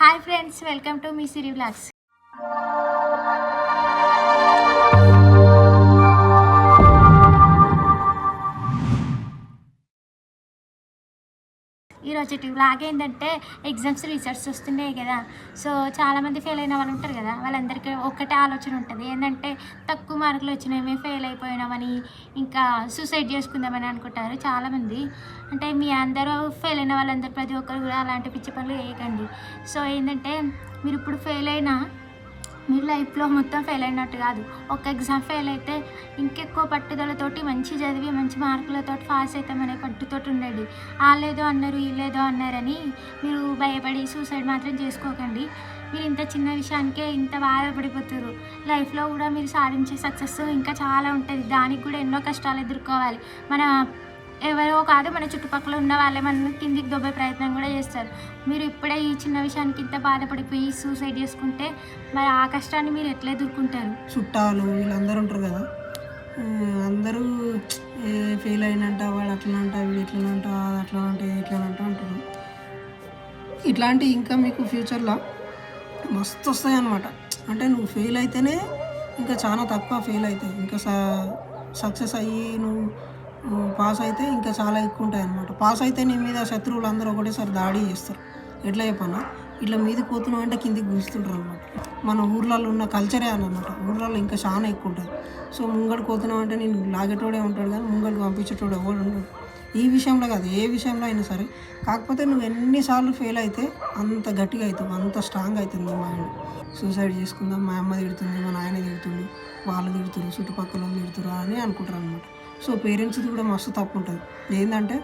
Hi friends welcome to me Siri blogs ఈరోజు blog ఏంటంటే exams research వస్తున్నాయి కదా. సో చాలామంది ఫెయిల్ అయిన వాళ్ళు ఉంటారు కదా. వాళ్ళందరికీ ఒక్కటే ఆలోచన ఉంటుంది. ఏంటంటే తక్కువ మార్కులు వచ్చినాయి మేము ఫెయిల్ అయిపోయినామని ఇంకా సూసైడ్ చేసుకుందామని అనుకుంటారు చాలామంది. అంటే మీ అందరూ ఫెయిల్ అయిన వాళ్ళందరూ ప్రతి ఒక్కరు కూడా అలాంటి పిచ్చి పనులు వేయకండి సో ఏంటంటే మీరు ఇప్పుడు ఫెయిల్ అయినా మీరు లైఫ్లో మొత్తం ఫెయిల్ అయినట్టు కాదు. ఒక ఎగ్జామ్ ఫెయిల్ అయితే ఇంకెక్కువ పట్టుదలతోటి మంచి చదివి మంచి మార్కులతో పాస్ అవుతామనే పట్టుతోటి ఉండండి. వాళ్ళేదో అన్నారు లేదో అన్నారని మీరు భయపడి సూసైడ్ మాత్రం చేసుకోకండి. మీరు ఇంత చిన్న విషయానికే ఇంత బాధపడిపోతారు. లైఫ్లో కూడా మీరు సాధించే సక్సెస్ ఇంకా చాలా ఉంటుంది. దానికి కూడా ఎన్నో కష్టాలు ఎదుర్కోవాలి. మన ఎవరో కాదు మన చుట్టుపక్కల ఉన్న వాళ్ళే మన కిందికి దొబ్బే ప్రయత్నం కూడా చేస్తారు. మీరు ఇప్పుడే ఈ చిన్న విషయానికి ఇంత బాధపడిపోయి సూసైడ్ చేసుకుంటే మరి ఆ కష్టాన్ని మీరు ఎట్లా ఎదుర్కొంటారు? చుట్టాలు వీళ్ళందరూ ఉంటారు కదా. అందరూ ఫెయిల్ అయినంట వాడు అట్లా అంట వీడు ఇట్లా అంట అది అట్లా అంటే ఇది ఇట్లా అంటారు. ఇట్లాంటి ఇంకా మీకు ఫ్యూచర్లో మస్తు వస్తాయి అనమాట అంటే నువ్వు ఫెయిల్ అయితేనే ఇంకా చాలా తక్కువ ఫెయిల్ అవుతాయి. ఇంకా సక్సెస్ అయ్యి నువ్వు పాస్ అయితే ఇంకా చాలా ఎక్కువ ఉంటాయి అనమాట పాస్ అయితే నీ మీద శత్రువులు అందరూ ఒకటేసారి దాడి చేస్తారు. ఎట్లా చెప్పన్నా ఇట్లా మీద పోతున్నావు అంటే కిందికి గుస్తుంటారు అనమాట మన ఊర్లలో ఉన్న కల్చరే అనమాట ఊర్లలో ఇంకా చాలా ఎక్కువ ఉంటుంది సో ముంగడు పోతున్నావు అంటే నేను లాగేటోడే ఉంటాడు కానీ ముంగడికి పంపించేటోడు ఎవడు ఉండడు. ఈ విషయంలో కాదు ఏ విషయంలో అయినా సరే. కాకపోతే నువ్వు ఎన్నిసార్లు ఫెయిల్ అయితే అంత గట్టిగా అవుతావు అంత స్ట్రాంగ్ అవుతుంది మా ఆయన సూసైడ్ చేసుకుందాం మా అమ్మ తిడుతుంది మా నాయన తిడుతుంది వాళ్ళు తిడుతున్నారు చుట్టుపక్కల వాళ్ళు అని అనుకుంటారు అనమాట సో పేరెంట్స్ది కూడా మస్తు తప్పు ఉంటుంది ఏంటంటే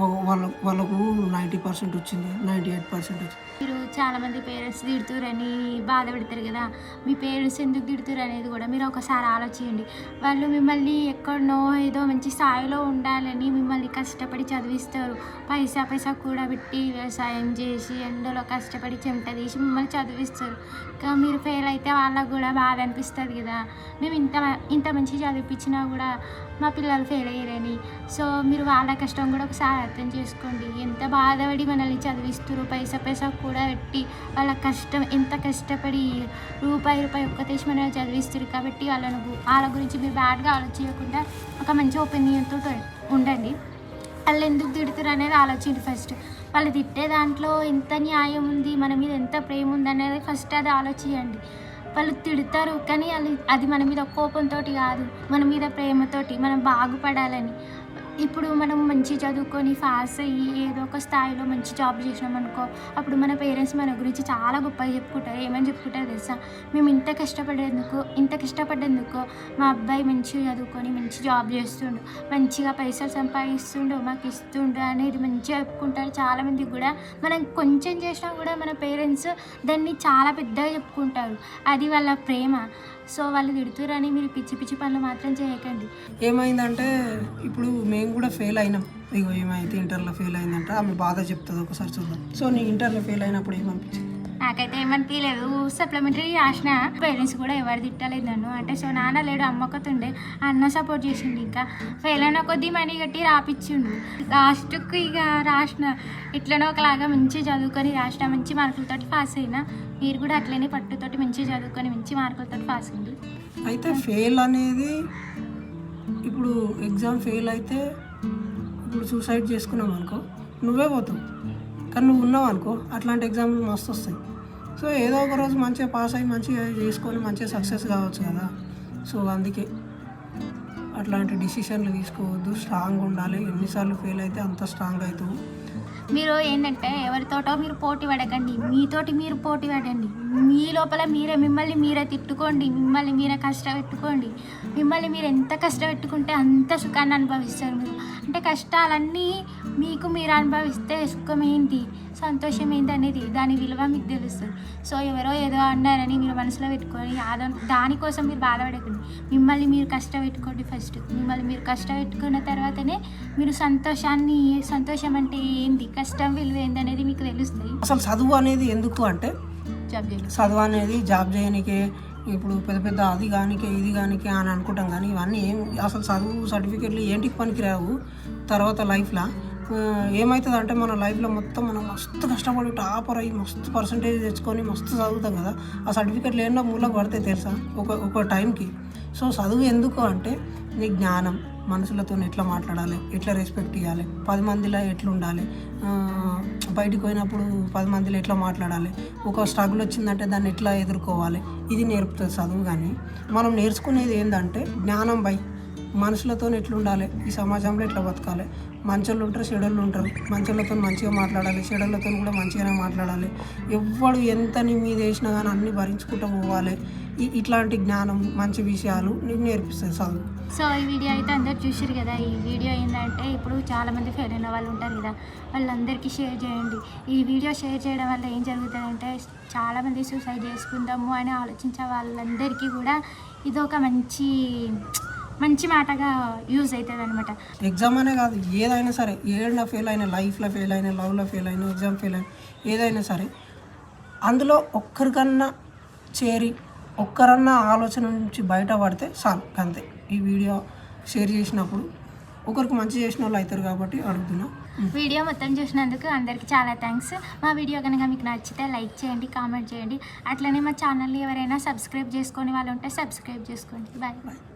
ఓ వాళ్ళ వాళ్ళకు నైంటీ పర్సెంట్ వచ్చింది నైంటీ ఎయిట్ పర్సెంట్ వచ్చింది. మీరు చాలామంది పేరెంట్స్ తిడుతురని బాధపడతారు కదా మీ పేరెంట్స్ ఎందుకు తిడుతురు అనేది కూడా మీరు ఒకసారి ఆలోచించండి. వాళ్ళు మిమ్మల్ని ఎక్కడనో ఏదో మంచి స్థాయిలో ఉండాలని మిమ్మల్ని కష్టపడి చదివిస్తారు. పైసా పైసా కూడా పెట్టి వ్యవసాయం చేసి ఎండలో కష్టపడి చెమట తీసి మిమ్మల్ని చదివిస్తారు. ఇంకా మీరు ఫెయిల్ అయితే వాళ్ళకు కూడా బాధ అనిపిస్తుంది కదా. మేము ఇంత ఇంత మంచి చదివిపించినా కూడా మా పిల్లలు ఫెయిల్ అయ్యారని. సో మీరు వాళ్ళ కష్టం కూడా ఒకసారి అర్థం చేసుకోండి. ఎంత బాధపడి మనల్ని చదివిస్తారు పైసా పైసా కూడా పెట్టి వాళ్ళ కష్టం ఎంత కష్టపడి రూపాయి రూపాయి ఒక్క తెచ్చి మనల్ని చదివిస్తారు కాబట్టి వాళ్ళను వాళ్ళ గురించి మీరు బ్యాడ్గా ఆలోచించకుండా ఒక మంచి ఒపీనియన్తో ఉండండి. వాళ్ళు ఎందుకు తిడుతారు అనేది ఆలోచించండి ఫస్ట్. వాళ్ళు తిట్టే దాంట్లో ఎంత న్యాయం ఉంది మన మీద ఎంత ప్రేమ ఉంది అనేది ఫస్ట్ అది ఆలోచించండి. వాళ్ళు తిడతారు కానీ అది అది మన మీద కోపంతో కాదు. మన మీద ప్రేమతోటి మనం బాగుపడాలని. ఇప్పుడు మనం మంచి చదువుకొని పాస్ అయ్యి ఏదో ఒక స్థాయిలో మంచి జాబ్ చేసినాం అనుకో అప్పుడు మన పేరెంట్స్ మన గురించి చాలా గొప్పగా చెప్పుకుంటారు. ఏమని చెప్పుకుంటారు తెలుసా? మేము ఇంత కష్టపడేందుకు ఇంత కష్టపడేందుకు మా అబ్బాయి మంచిగా చదువుకొని మంచి జాబ్ చేస్తుండు మంచిగా పైసలు సంపాదిస్తుండు మాకు ఇస్తుండు అనేది మంచిగా చెప్పుకుంటారు. చాలామంది కూడా మనం కొంచెం చేసినా కూడా మన పేరెంట్స్ దాన్ని చాలా పెద్దగా చెప్పుకుంటారు. అది వాళ్ళ ప్రేమ. సో వాళ్ళు తిడుతురని మీరు పిచ్చి పిచ్చి పనులు మాత్రం చేయకండి. ఏమైందంటే ఇప్పుడు మేము కూడా ఫెయిల్ అయినాం. ఇగో ఏమైతే ఇంటర్లో ఫెయిల్ అయిందంటే ఆమె బాధ చెప్తుంది ఒకసారి చూద్దాం. సో నీ ఇంటర్లో ఫెయిల్ అయినప్పుడు ఏమనిపించింది? నాకైతే ఏమనిపించలేదు సప్లిమెంటరీ రాసిన పేరెంట్స్ కూడా ఎవరు తిట్టలేదు నన్ను. అంటే సో నాన్న లేడు అమ్మకతుండే అన్న సపోర్ట్ చేసిండు ఇంకా. ఫెయిల్ అయిన కొద్దీ మనీ కట్టి రాపిచ్చిండు. లాస్ట్కి ఇక రాసిన ఎట్లనో ఒకలాగా మంచి చదువుకొని రాసిన మంచి మార్కులతోటి పాస్ అయినా మీరు కూడా అట్లనే పట్టుతోటి మంచి చదువుకొని మంచి మార్కులతోటి పాస్ అయింది అయితే ఫెయిల్ అనేది ఇప్పుడు ఎగ్జామ్ ఫెయిల్ అయితే ఇప్పుడు సూసైడ్ చేసుకున్నాం అనుకో నువ్వే పోతావు. కానీ నువ్వు ఉన్నావు అనుకో అట్లాంటి ఎగ్జామ్లు మస్తు వస్తాయి. సో ఏదో ఒక రోజు మంచిగా పాస్ అయ్యి మంచిగా చేసుకొని మంచిగా సక్సెస్ కావచ్చు కదా. సో అందుకే అట్లాంటి డిసిషన్లు తీసుకోవద్దు స్ట్రాంగ్ ఉండాలి. ఎన్నిసార్లు ఫెయిల్ అయితే అంత స్ట్రాంగ్ అవుతావు. మీరు ఏంటంటే ఎవరితోటో మీరు పోటీ పడకండి. మీతోటి మీరు పోటీ పడండి. మీ లోపల మీరే మిమ్మల్ని మీరే తిట్టుకోండి మిమ్మల్ని మీరే కష్టపెట్టుకోండి. మిమ్మల్ని మీరు ఎంత కష్టపెట్టుకుంటే అంత సుఖాన్ని అనుభవిస్తారు మీరు. అంటే కష్టాలన్నీ మీకు మీరు అనుభవిస్తే సుఖం ఏంటి? సంతోషం ఏంటి అనేది దాని విలువ మీకు తెలుస్తుంది. సో ఎవరో ఏదో అన్నారని మీరు మనసులో పెట్టుకొని ఆద దానికోసం మీరు బాధపడకండి. మిమ్మల్ని మీరు కష్టపెట్టుకోండి ఫస్ట్ మిమ్మల్ని మీరు కష్టపెట్టుకున్న తర్వాతనే మీరు సంతోషాన్ని సంతోషం అంటే ఏంటి? కష్టం విలువ ఏంటి అనేది మీకు తెలుస్తుంది. అసలు చదువు అనేది ఎందుకు అంటే చదువు అనేది జాబ్ చేయనికే ఇప్పుడు పెద్ద పెద్ద అది కానికే ఇది కానికే అని అనుకుంటాం కానీ ఇవన్నీ ఏం అసలు చదువు సర్టిఫికెట్లు ఏంటికి పనికిరావు తర్వాత లైఫ్లో? ఏమవుతుంది అంటే మన లైఫ్లో మొత్తం మనం మస్తు కష్టపడి టాపర్ అయ్యి మస్తు పర్సంటేజ్ తెచ్చుకొని మస్తు చదువుతాం కదా ఆ సర్టిఫికెట్లు ఏమన్నా మూలకు పడితే తెలుసా? ఒక ఒక టైంకి. సో చదువు ఎందుకు అంటే నీ జ్ఞానం. మనుషులతో ఎట్లా మాట్లాడాలి ఎట్లా రెస్పెక్ట్ ఇవ్వాలి పది మందిలో ఎట్లా ఉండాలి బయటికి పోయినప్పుడు పది మందిలో ఎట్లా మాట్లాడాలి ఒక స్ట్రగుల్ వచ్చిందంటే దాన్ని ఎట్లా ఎదుర్కోవాలి ఇది నేర్పుతుంది చదువు కానీ. మనం నేర్చుకునేది ఏంటంటే జ్ఞానం బై మనుషులతో ఎట్లా ఉండాలి ఈ సమాజంలో ఎట్లా బతకాలి? మంచోళ్ళు ఉంటారు చెడోళ్ళు ఉంటారు. మంచోళ్ళతో మంచిగా మాట్లాడాలి చెడోళ్ళతో కూడా మంచిగానే మాట్లాడాలి. ఎవ్వడు ఎంత నీ మీద వేసినా కానీ అన్ని భరించుకుంటూ పోవాలి. ఇట్లాంటి జ్ఞానం మంచి విషయాలు నీకు నేర్పిస్తుంది చదువు సో ఈ వీడియో అయితే అందరు చూసారు కదా? ఈ వీడియో ఏంటంటే ఇప్పుడు చాలామంది ఫెయిల్ అయిన వాళ్ళు ఉంటారు కదా? వాళ్ళందరికీ షేర్ చేయండి. ఈ వీడియో షేర్ చేయడం వల్ల ఏం జరుగుతుందంటే చాలామంది సూసైడ్ చేసుకుందాము అని ఆలోచించే వాళ్ళందరికీ కూడా ఇది ఒక మంచి మంచి మాటగా యూజ్ అవుతుంది అనమాట ఎగ్జామ్ అనే కాదు ఏదైనా సరే ఏడన ఫెయిల్ అయినా లైఫ్లో ఫెయిల్ అయినా లవ్లో ఫెయిల్ అయినా ఎగ్జామ్ ఫెయిల్ అయినా ఏదైనా సరే అందులో ఒక్కరికన్నా చేరి ఒక్కరన్నా ఆలోచన నుంచి బయటపడితే చాలు అంతే. ఈ వీడియో షేర్ చేసినప్పుడు ఒకరికి మంచి చేసిన వాళ్ళు అవుతారు కాబట్టి అడుగుతున్నా. వీడియో మొత్తం చూసినందుకు అందరికీ చాలా థ్యాంక్స్ మా వీడియో కనుక మీకు నచ్చితే లైక్ చేయండి కామెంట్ చేయండి. అట్లనే మా ఛానల్ని ఎవరైనా సబ్స్క్రైబ్ చేసుకొని వాళ్ళు ఉంటే సబ్స్క్రైబ్ చేసుకోండి. Bye bye